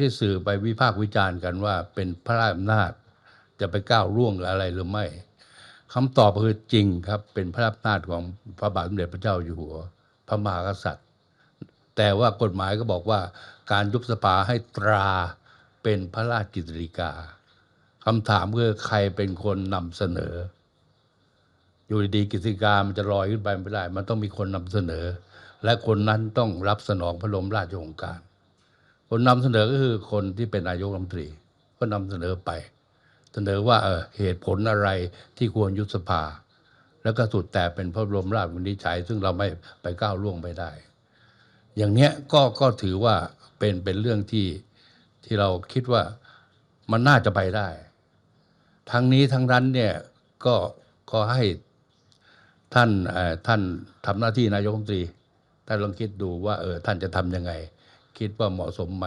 ที่สื่อไปวิพากษ์วิจารณ์กันว่าเป็นพระราชอำนาจจะไปก้าวล่วงอะไรหรือไม่คำตอบคือจริงครับ เป็นพระราชอำนาจของพระบาทสมเด็จพระเจ้าอยู่หัว พระมหากษัตริย์ แต่ว่ากฎหมายก็บอกว่าการยุบสภาให้ตราเป็นพระราชกิจสิกาคำถามคือใครเป็นคนนำเสนอ อยู่ดีกิจสิกามันจะลอยขึ้นไปไม่ได้ มันต้องมีคนนำเสนอ และคนนั้นต้องรับสนองพระบรมราชโองการ คนนำเสนอก็คือคนที่เป็นนายกรัฐมนตรี ก็นำเสนอไป เสนอว่าเออเหตุผลอะไรที่ควรยุบสภา แล้วก็สุดแต่เป็นพระบรมราชวินิจฉัย ซึ่งเราไม่ไปก้าวล่วงไม่ได้ อย่างเนี้ยก็ก็ถือว่าเป็นเป็นเรื่องที่ที่เราคิดว่ามันน่าจะไปได้ ทั้งนี้ทั้งนั้นเนี่ยก็ก็ให้ท่านท่านทำหน้าที่นายกรัฐมนตรีท่านลองคิดดูว่าเออท่านจะทำยังไง คิดว่าเหมาะสมไหม